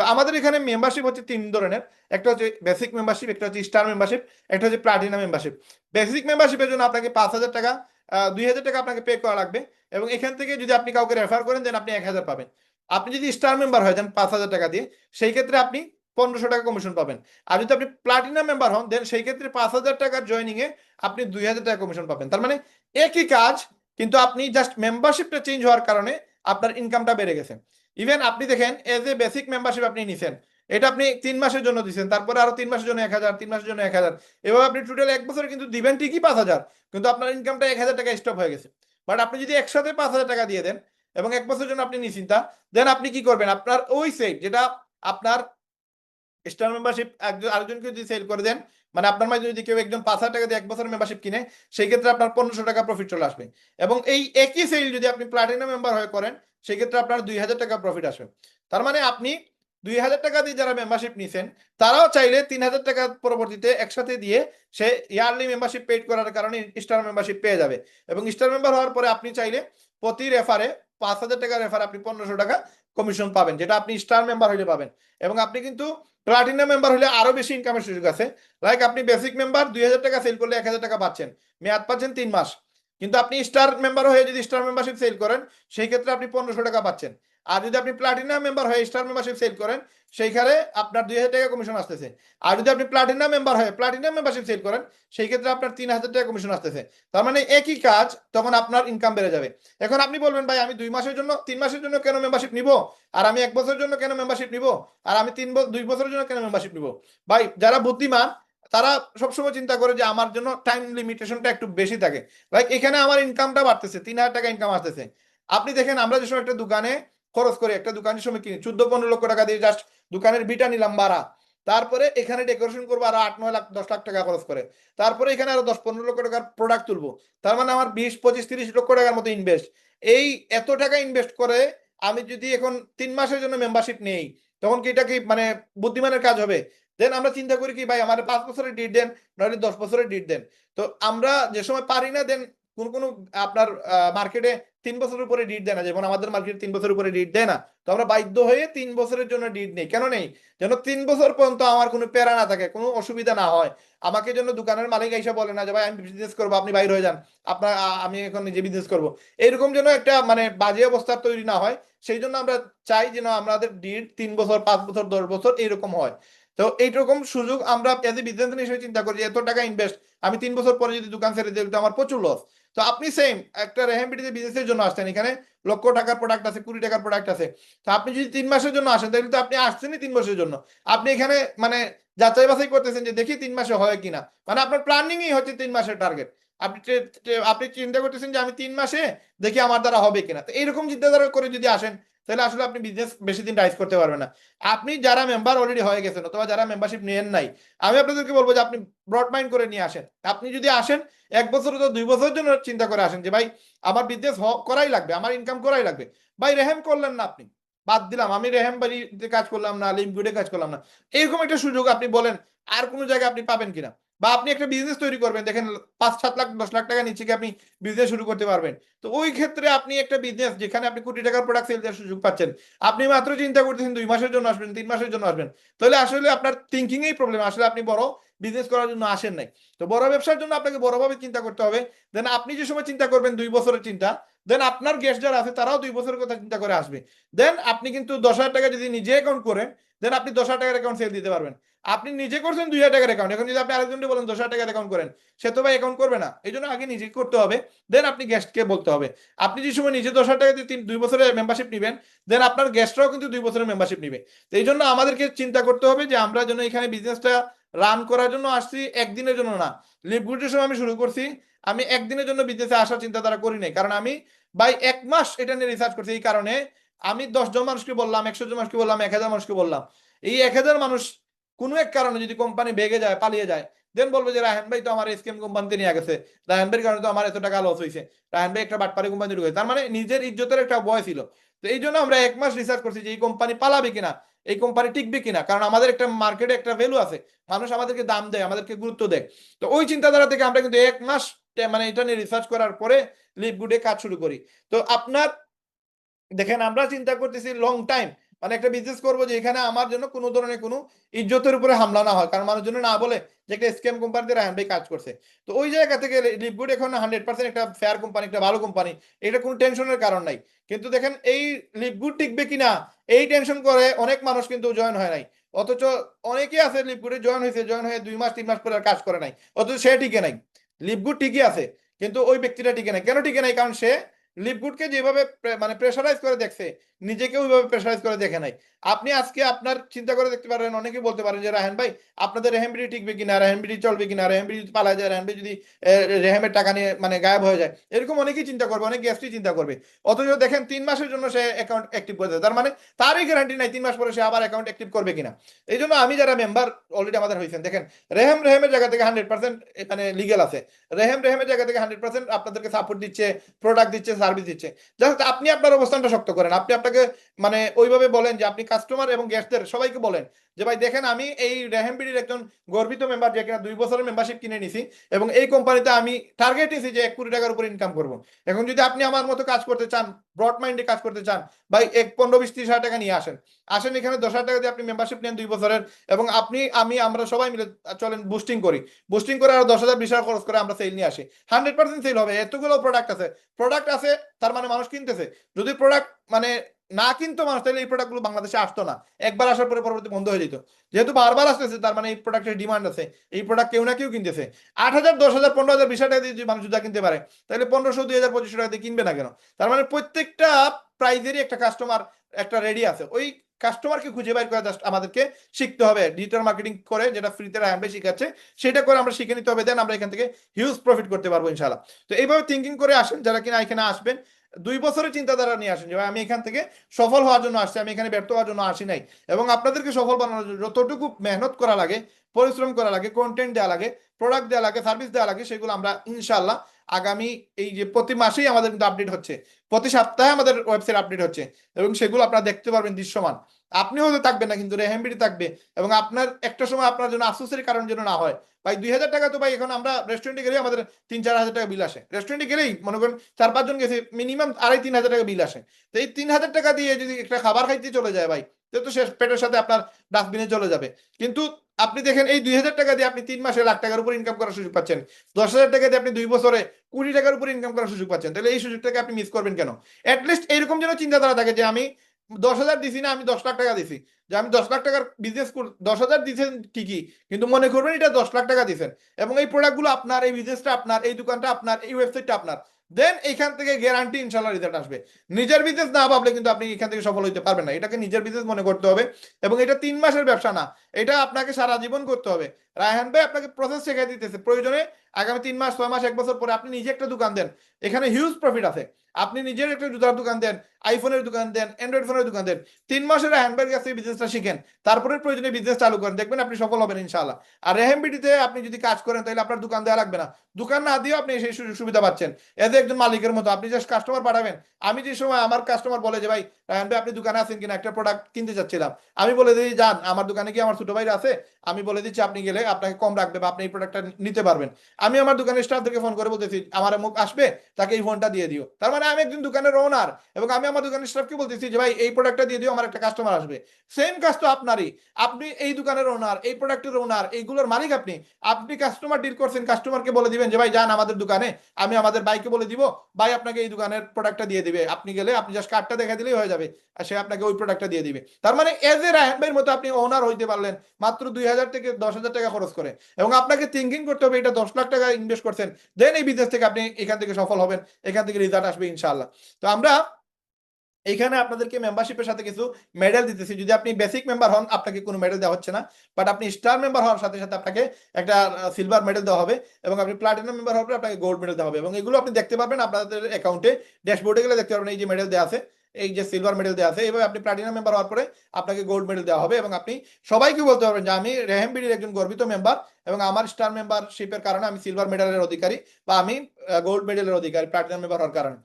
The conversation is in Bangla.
তো আমাদের এখানে মেম্বারশিপ হচ্ছে তিন ধরনের। একটা হচ্ছে বেসিক মেম্বারশিপ একটা হচ্ছে স্টার মেম্বারশিপ একটা হচ্ছে প্লাটিনা মেম্বারশিপ বেসিক মেম্বারশিপের জন্য আপনাকে পাঁচ হাজার টাকা দুই হাজার টাকা আপনাকে পে করা লাগবে এবং এখান থেকে যদি আপনি কাউকে রেফার করেন দেন আপনি এক হাজার পাবেন। আপনি যদি স্টার মেম্বার হয়ে যান পাঁচ হাজার টাকা দিয়ে, সেই ক্ষেত্রে আপনি পনেরোশো টাকা কমিশন পাবেন। আর যদি আপনি প্লাটিনাম মেম্বার হন দেন সেই ক্ষেত্রে পাঁচ হাজার টাকার জয়নিং এ আপনি দুই হাজার টাকা কমিশন পাবেন। তার মানে একই কাজ, কিন্তু আপনি জাস্ট মেম্বারশিপটা চেঞ্জ হওয়ার কারণে আপনার ইনকামটা বেড়ে গেছে। ইভেন আপনি দেখেন এজ এ বেসিক মেম্বারশিপ আপনি নিছেন। এটা আপনি তিন মাসের জন্য দিচ্ছেন তারপরে আরও তিন মাসের জন্য এক হাজার, তিন মাসের জন্য এক হাজার। এভাবে আপনি টোটাল এক বছরে কিন্তু দিবেন ঠিকই পাঁচ হাজার, কিন্তু আপনার ইনকামটা এক হাজার টাকা স্টপ হয়ে গেছে। বাট আপনি যদি একসাথে পাঁচ হাজার টাকা দিয়ে দেন এবং এক বছরের জন্য আপনি নিশ্চিন্তা দেন আপনি কি করবেন? আপনার ওই সেট যেটা আপনার স্টার মেম্বারশিপ একজন, আরেকজনকে যদি সেল করে দেন মানে আপনার মাঝে যদি কেউ একজন পাঁচ হাজার টাকা দিয়ে এক বছরের মেম্বারশিপ কিনে, সেই ক্ষেত্রে আপনার পনেরোশো টাকা প্রফিট চলে আসবে। এবং এই একই সেল যদি আপনি প্লাটিনাম মেম্বার হয়ে করেন সেই ক্ষেত্রে আপনার দুই হাজার টাকা প্রফিট আসবে। তার মানে আপনি দুই হাজার টাকা দিয়ে যারা মেম্বারশিপ নিছেন, তারাও চাইলে তিন হাজার টাকা পরবর্তীতে একসাথে দিয়ে সে ইয়ারলি মেম্বারশিপ পেড করার কারণে স্টার মেম্বারশিপ পেয়ে যাবে। এবং স্টার মেম্বার হওয়ার পরে আপনি চাইলে প্রতি রেফারে পাঁচ হাজার টাকা রেফার আপনি পনেরোশো টাকা কমিশন পাবেন, যেটা আপনি স্টার মেম্বার হলে পাবেন। এবং আপনি কিন্তু প্লাটিনাম মেম্বার হলে আরও বেশি ইনকামের সুযোগ আছে। লাইক আপনি বেসিক মেম্বার দুই হাজার টাকা সেল করলে এক হাজার টাকা পাচ্ছেন। মেয়াদ পাচ্ছেন তিন মাস। কিন্তু আপনি স্টার মেম্বার হয়ে যদি স্টার মেম্বারশিপ সেল করেন, সেই ক্ষেত্রে আপনি পনেরোশো টাকা পাচ্ছেন। আর যদি আপনি প্লাটিনাম মেম্বার হয়ে স্টার মেম্বারশিপ সেল করেন, সেইখানে আপনার দুই হাজার টাকা কমিশন আসতেছে। আর যদি আপনি প্লাটিনাম মেম্বার হয়ে প্লাটিনাম মেম্বারশিপ সেল করেন, সেই ক্ষেত্রে আপনার তিন হাজার টাকা কমিশন আসতেছে। তার মানে একই কাজ, তখন আপনার ইনকাম বেড়ে যাবে। এখন আপনি বলবেন, ভাই, আমি দুই মাসের জন্য, তিন মাসের জন্য কেন মেম্বারশিপ নিব? আর আমি এক বছরের জন্য কেন মেম্বারশিপ নিব? আর আমি তিন দুই বছরের জন্য কেন মেম্বারশিপ নিব? ভাই, যারা বুদ্ধিমান তারা সবসময় চিন্তা করে যে আমার জন্য টাইম লিমিটেশনটা একটু বেশি থাকে। লাইক এখানে আমার ইনকামটা বাড়তেছে, তিন হাজার টাকা ইনকাম আসতেছে। আপনি দেখেন, আমরা যে সময় একটা দোকানে খরচ করে, একটা দোকানের সময় কিনি চোদ্দ পনেরো লক্ষ টাকা দিয়ে জাস্ট দোকানের বিটা নিলাম বাড়া তারপরে এখানে ডেকোরেশন করব, আরও আট, নয় লাখ, দশ লাখ টাকা খরচ করে। তারপরে এখানে আরও দশ পনেরো লক্ষ টাকার প্রোডাক্ট তুলবো। তার মানে আমার বিশ, পঁচিশ, তিরিশ লক্ষ টাকার মতো ইনভেস্ট এই এত টাকা ইনভেস্ট করে আমি যদি এখন তিন মাসের জন্য মেম্বারশিপ নেই, তখন কি এটা কি মানে বুদ্ধিমানের কাজ হবে? দেন আমরা চিন্তা করি কি, ভাই, আমার পাঁচ বছরের ডিট দেন, নইলে দশ বছরের ডিট দেন। তো আমরা যে সময় পারি না দেন কোন কোন আপনার মার্কেটে তিন বছরের উপরে ডিট দেয় না। যেমন আমাদের মার্কেটে তিন বছরের উপরে ডিট দেয় না, তো আমরা বাধ্য হয়ে তিন বছরের জন্য ডিট নেই। কেন নেই? যেন তিন বছর পর্যন্ত আমার কোনো প্যারা না থাকে, কোনো অসুবিধা না হয়। আমাকে জন্য দোকানের মালিক এসে বলে না যে, ভাই, আমি বিজনেস করব, আপনি বাইর হয়ে যান। আপনার আমি এখন নিজে বিজনেস করব। এরকম যেন একটা মানে বাজে অবস্থা তৈরি না হয়। সেই জন্য আমরা চাই যেন আমাদের ডিট তিন বছর, পাঁচ বছর, দশ বছর এইরকম হয়। তো এইরকম সুযোগ আমরা এজ এ বিজনেস হিসেবে চিন্তা করি যে এত টাকা ইনভেস্ট আমি তিন বছর পরে যদি দোকান ছেড়ে দিই, আমার প্রচুর লস তো আপনি সেম একটা রেহেমবিটিতে বিজনেসের জন্য আসছেন, এখানে লক্ষ টাকার প্রোডাক্ট আছে, কুড়ি টাকার প্রোডাক্ট আছে। তো আপনি যদি তিন মাসের জন্য আসেন, তাহলে তো আপনি আসছেনই তিন মাসের জন্য। আপনি এখানে মানে যাচাই বাছাই করতেছেন যে দেখি তিন মাসে হয় কিনা। মানে আপনার প্ল্যানিংই হচ্ছে তিন মাসের টার্গেট আপনি আপনি চিন্তা করতেছেন যে আমি তিন মাসে দেখি আমার দ্বারা হবে কিনা। তো এইরকম চিন্তাধারা করে যদি আসেন তাহলে আসলে আপনি বিজনেস বেশি দিন রাইজ করতে পারবেন না। আপনি যারা মেম্বার অলরেডি হয়ে গেছেন, অথবা যারা মেম্বারশিপ নেন নাই, আমি আপনাদেরকে বলব যে আপনি ব্রড মাইন্ড করে নিয়ে আসেন। আপনি যদি আসেন, এক বছর তো দুই বছরের জন্য চিন্তা করে আসেন যে, ভাই, আমার বিজনেস করাই লাগবে, আমার ইনকাম করাই লাগবে। ভাই রেহেম করলেন না আপনি। বাদ দিলাম, আমি রেহেম বাড়িতে কাজ করলাম না লিমগুডে কাজ করলাম না। এরকম একটা সুযোগ আপনি বলেন, আর কোনো জায়গায় আপনি পাবেন কিনা? বা আপনি একটা বিজনেস তৈরি করবেন, দেখেন পাঁচ, সাত লাখ, দশ লাখ টাকা নিচে আপনি বিজনেস শুরু করতে পারবেন। তো ওই ক্ষেত্রে আপনি একটা বিজনেস যেখানে আপনি কোটি টাকার প্রোডাক্ট সেল দেওয়ার সুযোগ পাচ্ছেন, আপনি মাত্র চিন্তা করতেছেন দুই মাসের জন্য আসবেন, তিন মাসের জন্য আসবেন। তাহলে আসলে আপনার থিঙ্কিং এই প্রবলেম আসলে আপনি বড় বিজনেস করার জন্য আসেন নাই। তো বড় ব্যবসার জন্য আপনাকে বড়ভাবে চিন্তা করতে হবে। দেন আপনি যে সময় চিন্তা করবেন দুই বছরের চিন্তা দেন আপনার গেস্ট যারা আছে তারাও দুই বছরের কথা চিন্তা করে আসবে। দেন আপনি কিন্তু দশ হাজার টাকা যদি নিজে অ্যাকাউন্ট করেন দেন আপনি দশ হাজার টাকার অ্যাকাউন্ট সেল দিতে পারবেন। আপনি নিজে করছেন দুই হাজার টাকার অ্যাকাউন্ট এখন যদি আপনি আরেকজনকে বলেন দশ হাজার টাকার অ্যাকাউন্ট করেন, সে তো ভাই অ্যাকাউন্ট করবে না। এই জন্য আগে নিজে করতে হবে। দেন আপনি গেস্টকে বলতে হবে। আপনি যে সময় নিজে দশ হাজার টাকা দিয়ে তিন দুই বছরের মেম্বারশিপ নেবেন দেন আপনার গেস্টরাও কিন্তু দুই বছরের মেম্বারশিপ নেবে। তো এই জন্য আমাদেরকে চিন্তা করতে হবে যে আমরা যেন এখানে বিজনেসটা রান করার জন্য আসছি একদিনের জন্য না। লিপগুডের সময় আমি শুরু করছি, আমি একদিনের জন্য বিজনেসে আসার চিন্তাধারা করি নাই। কারণ আমি বাই এক মাস এটা নিয়ে রিসার্চ করছি। এই কারণে আমি দশ জন মানুষকে বললাম একশো জন মানুষকে বললাম, এক হাজার মানুষকে বললাম। এই এক হাজার মানুষ কোনো এক কারণে যদি কোম্পানি ভেগে যায়, পালিয়ে যায় দেন বলব যে, রায়হান ভাই, তো আমার স্কেম কোম্পানিতে নিয়ে গেছে। রায়হান ভাইয়ের কারণে তো আমার এত টাকা লস হয়েছে। রায়হান ভাই একটা বাটপারি কোম্পানি তার মানে নিজের ইজ্জতের একটা ভয় ছিল। তো এই জন্য আমরা এক মাস রিসার্চ করছি যে, এই কোম্পানি পালাবে কিনা। এই কোম্পানি টিকবে কিনা? কারণ আমাদের একটা মার্কেটে একটা ভ্যালু আছে। মানুষ আমাদেরকে দাম দেয়, আমাদেরকে গুরুত্ব দেয়। তো ওই চিন্তাধারা থেকে আমরা কিন্তু এক মাস মানে এটা নিয়ে রিসার্চ করার পরে লিপগুডে কাজ শুরু করি। তো আপনার, দেখেন আমরা চিন্তা করতেছি লং টাইম মানে একটা বিজনেস করব যে এখানে আমার জন্য কোনো ধরনের কোনো ইজ্জতের উপরে হামলা না হয়। কারণ মানুষ জন্য না বলে যে একটা স্ক্যাম কোম্পানিতে রায়হান ভাই কাজ করছে। তো ওই জায়গা থেকে লিপগুড এখন হান্ড্রেড পার্সেন্ট একটা ফেয়ার কোম্পানি একটা ভালো কোম্পানি এটা কোনো টেনশনের কারণ নাই। কিন্তু দেখেন এই লিপগুড টিকবে কিনা, এই টেনশন করে অনেক মানুষ কিন্তু জয়েন হয় নাই। অথচ অনেকে আছে লিপগুডে জয়েন হয়েছে জয়েন হয়ে দুই মাস, তিন মাস পরে কাজ করে নাই। অথচ সে টিকে নাই। লিপগুড ঠিকই আছে, কিন্তু ওই ব্যক্তিটা টিকে নাই। কেন টিকে নাই? কারণ সে লিপগুডকে যেভাবে মানে প্রেশারাইজ করে দেখছে নিজেকে ওইভাবে প্রেশারাইজ করে দেখে নাই। আপনি আজকে আপনার চিন্তা করে দেখতে পারেন অনেকে বলতে পারেন যে রাহেন ভাই, আপনাদের রেহেমবিডি টিকবে কিনা? রেহেমবিডি চলবে কিনা? রেহেমবিডি যদি পালা যায় রেহেমবিডি যদি রেহেমের টাকা নিয়ে মানে গায়েব হয়ে যায়। এরকম অনেকেই চিন্তা করবে, অনেক গেস্টই চিন্তা করবে। অথচ দেখেন, তিন মাসের জন্য সে অ্যাকাউন্ট অ্যাক্টিভ করে দেয়। তার মানে তারই গ্যারান্টি নাই তিন মাস পরে সে আবার অ্যাকাউন্ট অ্যাক্টিভ করবে কিনা। এই জন্য আমি যারা মেম্বার অলরেডি আমাদের হয়েছেন, দেখেন রেহেম রেহেমের জায়গা থেকে হান্ড্রেড পার্সেন্ট মানে লিগেল আছে। রেহেম রেহেমের জায়গা থেকে হান্ড্রেড পার্সেন্ট আপনাদেরকে সাপোর্ট দিচ্ছে প্রোডাক্ট দিচ্ছে সার্ভিস দিচ্ছে। জাস্ট আপনি আপনার অবস্থানটা শক্ত করেন। আপনি আপনাকে মানে ওইভাবে বলেন যে আপনি কাস্টমার এবং গেস্টদের সবাইকে বলেন যে, ভাই, দেখেন আমি এই রেহেম বিডির একজন গর্বিত মেম্বার যে কিনা দুই বছরের মেম্বারশিপ কিনে নিছি এবং এই কোম্পানিতে আমি টার্গেট নিছি যে এক কোটি টাকার উপর ইনকাম করব। এখন যদি আপনি আমার মতো কাজ করতে চান ব্রড মাইন্ডে কাজ করতে চান, ভাই, এক পনেরো, বিশ, ত্রিশ হাজার টাকা নিয়ে আসেন। আসেন এখানে দশ হাজার টাকা দিয়ে আপনি মেম্বারশিপ নেন দুই বছরের এবং আপনি, আমি, আমরা সবাই মিলে চলেন বুস্টিং করি। বুস্টিং করে আরও দশ হাজার, বিশ হাজার খরচ করে আমরা সেল নিয়ে আসি। হান্ড্রেড পার্সেন্ট সেল হবে। এতগুলো প্রোডাক্ট আছে। প্রোডাক্ট আছে, তার মানে মানুষ কিনতেছে। যদি প্রোডাক্ট মানে না কিনতো মানুষ, তাহলে এই প্রোডাক্টগুলো বাংলাদেশে আসতো না। একবার আসার পরে পরবর্তী বন্ধ হয়ে যেত। যেহেতু বারবার আসতেছে, তার মানে এই প্রোডাক্টের ডিমান্ড আছে। এই প্রোডাক্ট কেউ না কেউ কিনতেছে। আট হাজার, দশ হাজার, পনেরো হাজার, বিশ টাকা দিয়ে যদি মানুষ যা কিনতে পারে, তাহলে পনেরোশো, দুই হাজার, পঁচিশশো টাকা দিয়ে কিনবে না কেন? তার মানে প্রত্যেকটা প্রাইজেরই একটা কাস্টমার একটা রেডি আছে। ওই কাস্টমারকে খুঁজে বাইর করে জাস্ট আমাদেরকে শিখতে হবে। ডিজিটাল মার্কেটিং করে যেটা ফ্রিতে রায়হান শিখাচ্ছে, সেটা করে আমরা শিখে নিতে হবে। দেন আমরা এখান থেকে হিউজ প্রফিট করতে পারব ইনশাল্লাহ তো এইভাবে থিঙ্কিং করে আসেন। যারা কিনা এখানে আসবেন দুই বছরের চিন্তাধারা নিয়ে আসেন যে, ভাই, আমি এখান থেকে সফল হওয়ার জন্য আসছি, আমি এখানে ব্যর্থ হওয়ার জন্য আসি নাই। এবং আপনাদেরকে সফল বানানোর জন্য যতটুকু মেহনত করা লাগে, পরিশ্রম করা লাগে কন্টেন্ট দেওয়া লাগে প্রোডাক্ট দেওয়া লাগে সার্ভিস দেওয়া লাগে, সেগুলো আমরা ইনশাল্লাহ আগামী এই যে প্রতি মাসেই আমাদের কিন্তু আপডেট হচ্ছে। প্রতি সপ্তাহে আমাদের ওয়েবসাইট আপডেট হচ্ছে এবং সেগুলো আপনারা দেখতে পারবেন দৃশ্যমান। আপনিও হয়তো থাকবেন না, কিন্তু রেহেমবিডি থাকবে এবং আপনার একটা সময় আপনার জন্য আফসোসের কারণ যেন না হয়। ভাই, দুই হাজার টাকা তো ভাই, এখন আমরা রেস্টুরেন্টে গেলেই আমাদের তিন চার হাজার টাকা বিল আসে। রেস্টুরেন্টে গেলেই মনে করেন চার পাঁচজন গেছে মিনিমাম আড়াই তিন হাজার টাকা বিল আসে। তো এই তিন হাজার টাকা দিয়ে যদি একটা খাবার খাইতে চলে যায় ভাই, তো শেষ পেটের সাথে আপনার ডাস্টবিনে চলে যাবে। কিন্তু আপনি দেখেন এই দুই হাজার টাকা দিয়ে আপনি তিন মাসে লাখ টাকার উপর ইনকাম করার সুযোগ পাচ্ছেন। দশ হাজার টাকা দিয়ে আপনি দুই বছরে কুড়ি টাকার উপর ইনকাম করার সুযোগ পাচ্ছেন। তাহলে এই সুযোগটাকে আপনি মিস করবেন কেন? অ্যাটলিস্ট এরকম যেন চিন্তাধারা থাকে যে আমি দশ হাজার দিছি না, আমি দশ লাখ টাকা দিছি। যে আমি দশ লাখ টাকার বিজনেস দশ হাজার দিচ্ছেন ঠিকই, কিন্তু মনে করবেন এটা দশ লাখ টাকা দিচ্ছেন এবং এই প্রোডাক্টগুলো আপনার, এই বিজনেসটা আপনার, এই দোকানটা আপনার, এই ওয়েবসাইটটা আপনার। দেন এখান থেকে গ্যারান্টি ইনশাল্লাহ রেজাল্ট আসবে। নিজের বিজনেস না ভাবলে কিন্তু আপনি এখান থেকে সফল হইতে পারবেন না। এটাকে নিজের বিজনেস মনে করতে হবে এবং এটা তিন মাসের ব্যবসা না। এটা আপনাকে সারা জীবন করতে হবে। রায়হান ভাই আপনাকে প্রসেস শেখাই দিতেছে। প্রয়োজনে আগামী তিন মাস, ছয় মাস, এক বছর পরে আপনি নিজে একটা দোকান দেন। এখানে হিউজ প্রফিট আছে। আপনি নিজের একটা জুতার দোকান দেন আইফোনের দোকান দেন অ্যান্ড্রয়েড ফোনের দোকান দেন। তিন মাসের রায়হান ভাইয়ের কাছে বিজনেসটা শিখেন। তারপরে প্রয়োজনে বিজনেস চালু করেন। দেখবেন আপনি সফল হবেন ইনশাআল্লাহ। আর রেহেমবিডিতে আপনি যদি কাজ করেন, তাহলে আপনার দোকান দেওয়া লাগবে না। দোকান না দিয়েও আপনি সেই সুযোগ সুবিধা পাচ্ছেন। এতে একজন মালিকের মতো। আপনি জাস্ট কাস্টমার পাঠাবেন। আমি যে সময় আমার কাস্টমার বলে যে, ভাই, রায়হান ভাই, আপনি দোকানে আছেন কিনা? একটা প্রোডাক্ট কিনতে চাচ্ছিলাম। আমি বলে দিই, যান, আমার দোকানে কি আমার ছোট ভাইরা আছে? আমি বলে দিচ্ছি, আপনি গেলে আপনাকে কম রাখবে বা আপনি এই প্রোডাক্টটা নিতে পারবেন। আমি আমার দোকানের স্টাফদেরকে ফোন করে বলতেছি, আমার মুখ আসবে? তাকে এই ফোনটা দিয়ে দিও। তার মানে আমি একজন দোকানের ওনার এবং আমি আমার দোকানের স্টাফকে বলতেছি যে, ভাই, এই প্রোডাক্টটা দিয়ে দিও, আমার একটা কাস্টমার আসবে। সেম কাজ তো আপনারই। আপনি এই দোকানের ওনার এই প্রোডাক্টের ওনার এইগুলোর মালিক আপনি। আপনি কাস্টমার ডিল করছেন কাস্টমারকে বলে দিবেন যে, ভাই, যান আমাদের দোকানে, আমি আমাদের বাইকে বলে দিব, ভাই, আপনাকে এই দোকানের প্রোডাক্টটা দিয়ে দিবে। আপনি গেলে আপনি জাস্ট কার্ডটা দেখা দিলেই হয়ে যাবে, আর সে আপনাকে ওই প্রোডাক্টটা দিয়ে দিবে। তার মানে এজ এ রায়হান ভাইয়ের মতো আপনি ওনার হইতে পারলেন। মাত্র দুই হাজার থেকে দশ হাজার টাকা খরচ করে। এবং আপনাকে থিঙ্কিং করতে হবে, এটা দশ লাখ টাকা ইনভেস্ট করছেন দেন এই বিজনেস থেকে আপনি এখান থেকে সফল হবেন, এখান থেকে রেজাল্ট আসবে ইনশাআল্লাহ। তো আমরা এখানে আপনাদেরকে মেম্বারশিপের সাথে কিছু মেডেল দিতেছি। যদি আপনি বেসিক মেম্বার হন, আপনাকে কোনো মেডেল দেওয়া হচ্ছে না। বাট আপনি স্টার মেম্বার হওয়ার সাথে সাথে আপনাকে একটা সিলভার মেডেল দেওয়া হবে এবং আপনি প্লাটিনাম মেম্বার হওয়ার পরে আপনাকে গোল্ড মেডেল দেওয়া হবে। এবং এগুলো আপনি দেখতে পারবেন আপনাদের অ্যাকাউন্টে ড্যাশবোর্ডে গেলে দেখতে পারবেন এই যে মেডেল দেওয়া আছে। এই যে সিলভার মেডেল দেওয়া আছে এইভাবে আপনি প্লাটিনাম মেম্বার হওয়ার পরে আপনাকে গোল্ড মেডেল দেওয়া হবে এবং আপনি সবাইকে বলতে পারবেন যে আমি রেহেম রেহেমবিডির একজন গর্বিত মেম্বার এবং আমার স্টার মেম্বারশিপের কারণে আমি সিলভার মেডেলের অধিকারী বা আমি গোল্ড মেডেলের অধিকারী প্লাটিনাম মেম্বার হওয়ার কারণে।